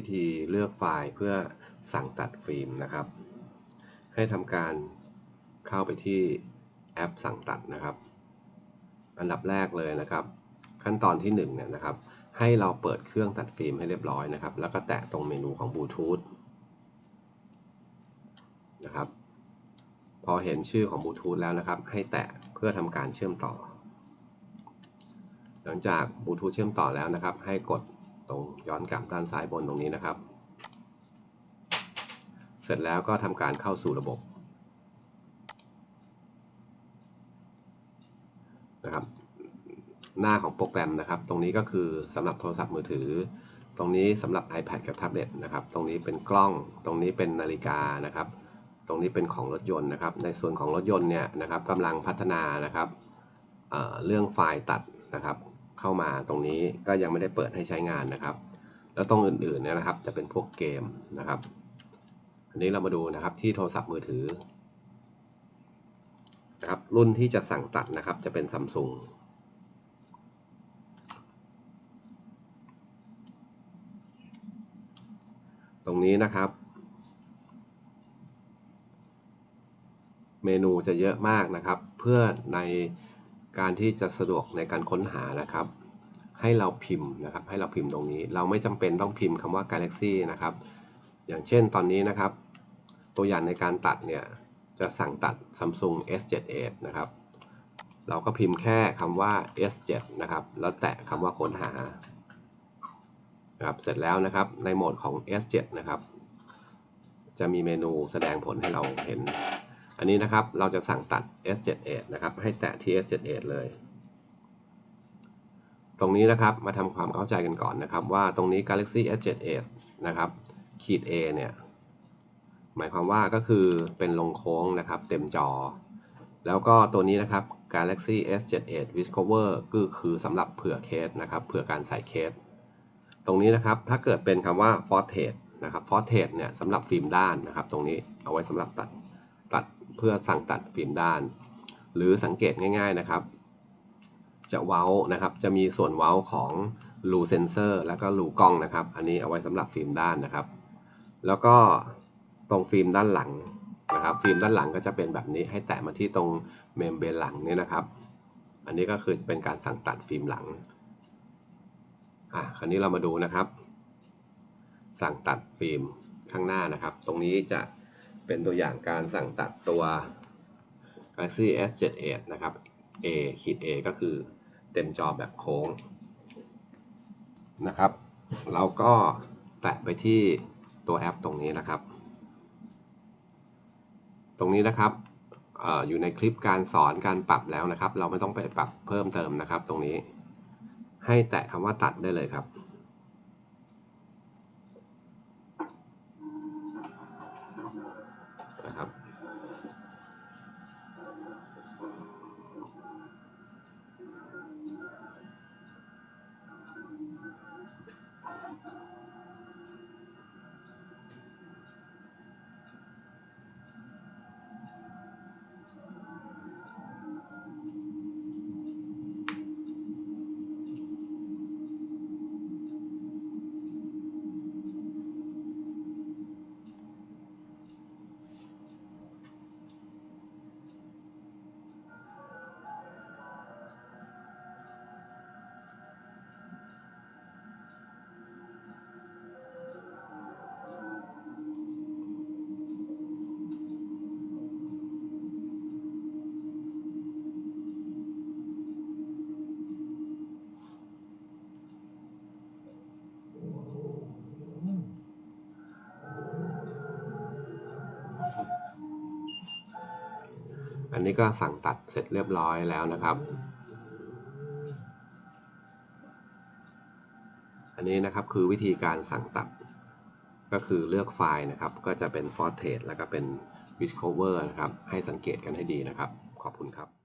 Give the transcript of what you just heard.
วิธีเลือกไฟล์เพื่อสั่งตัดฟิล์มนะครับ ให้ทำการเข้าไปที่แอปสั่งตัดนะครับ อันดับแรกเลยนะครับ ขั้นตอนที่1เนี่ยนะครับ ให้เราเปิดเครื่องตัดฟิล์มให้เรียบร้อยนะครับ แล้วก็แตะตรงเมนูของบลูทูธนะครับ พอเห็นชื่อของบลูทูธแล้วนะครับ ให้แตะเพื่อทำการเชื่อมต่อ หลังจากบลูทูธเชื่อมต่อแล้วนะครับ ให้กด ตรงย้อนกลับด้านซ้ายบนตรงนี้นะครับ เสร็จแล้วก็ทำการเข้าสู่ระบบนะครับ หน้าของโปรแกรมนะครับ ตรงนี้ก็คือสำหรับโทรศัพท์มือถือ ตรงนี้สำหรับ iPad กับแท็บเล็ตนะครับ ตรงนี้เป็นกล้อง ตรงนี้เป็นนาฬิกานะครับ ตรงนี้เป็นของรถยนต์นะครับ ในส่วนของรถยนต์เนี่ยนะครับกำลังพัฒนานะครับเเรื่องไฟล์ตัดนะครับ เข้ามาตรงนี้ก็ยังไม่ได้เปิดให้ใช้งานนะครับ แล้วตรงอื่นๆเนี่ยนะครับ จะเป็นพวกเกมนะครับ อันนี้เรามาดูนะครับที่โทรศัพท์มือถือนะครับรุ่นที่จะสั่งตัดนะครับจะเป็นซัมซุงตรงนี้นะครับ เมนูจะเยอะมากนะครับ เพื่อใน การที่จะสะดวกในการค้นหานะครับ ให้เราพิมพ์นะครับ ให้เราพิมพ์ตรงนี้ เราไม่จำเป็นต้องพิมพ์คำว่า Galaxy นะครับ อย่างเช่นตอนนี้นะครับ ตัวอย่างในการตัดเนี่ยจะสั่งตัด Samsung S78 นะครับ เราก็พิมพ์แค่คำว่า S7 นะครับ แล้วแตะคำว่าค้นหานะครับเสร็จแล้วนะครับ ในโหมดของ S7 นะครับ จะมีเมนูแสดงผลให้เราเห็น อันนี้นะครับเราจะสั่งตัด S78 นะครับ ให้แตะที่ S78 เลย ตรงนี้นะครับมาทำความเข้าใจกันก่อนนะครับ ว่าตรงนี้ Galaxy S7s นะครับขีด A เนี่ยหมายความว่าก็คือเป็นลงโค้งนะครับเต็มจอ แล้วก็ตัวนี้นะครับ Galaxy S78 Discover ก็คือสำหรับเผื่อเคสนะครับเผื่อการใส่เคส ตรงนี้นะครับถ้าเกิดเป็นคำว่า f o r t r a i t นะครับ f o r t r a i t เนี่ยสำหรับฟิล์มด้านนะครับ ตรงนี้เอาไว้สำหรับตัด เพื่อสั่งตัดฟิล์มด้าน หรือสังเกตง่ายๆนะครับ จะเว้านะครับจะมีส่วนเว้าของรูเซนเซอร์แล้วก็รูกล้องนะครับ อันนี้เอาไว้สำหรับฟิล์มด้านนะครับ แล้วก็ตรงฟิล์มด้านหลังนะครับ ฟิล์มด้านหลังก็จะเป็นแบบนี้ให้แตะมาที่ตรงเมมเบรนหลังนี่นะครับ อันนี้ก็คือเป็นการสั่งตัดฟิล์มหลังอะคราวนี้เรามาดูนะครับ สั่งตัดฟิล์มข้างหน้านะครับ ตรงนี้จะ เป็นตัวอย่างการสั่งตัดตัว Galaxy S78 นะครับ A ขีด A ก็คือเต็มจอแบบโค้งนะครับ เราก็แตะไปที่ตัวแอปตรงนี้นะครับ ตรงนี้นะครับออยู่ในคลิปการสอนการปรับแล้วนะครับ เราไม่ต้องไปปรับเพิ่มเติมนะครับ ตรงนี้ให้แตะคำว่าตัดได้เลยครับ อันนี้ก็สั่งตัดเสร็จเรียบร้อยแล้วนะครับ อันนี้นะครับคือวิธีการสั่งตัด ก็คือเลือกไฟล์นะครับ ก็จะเป็น f o r t r a i t แล้วก็เป็น Discover นะครับ ให้สังเกตกันให้ดีนะครับ ขอบคุณครับ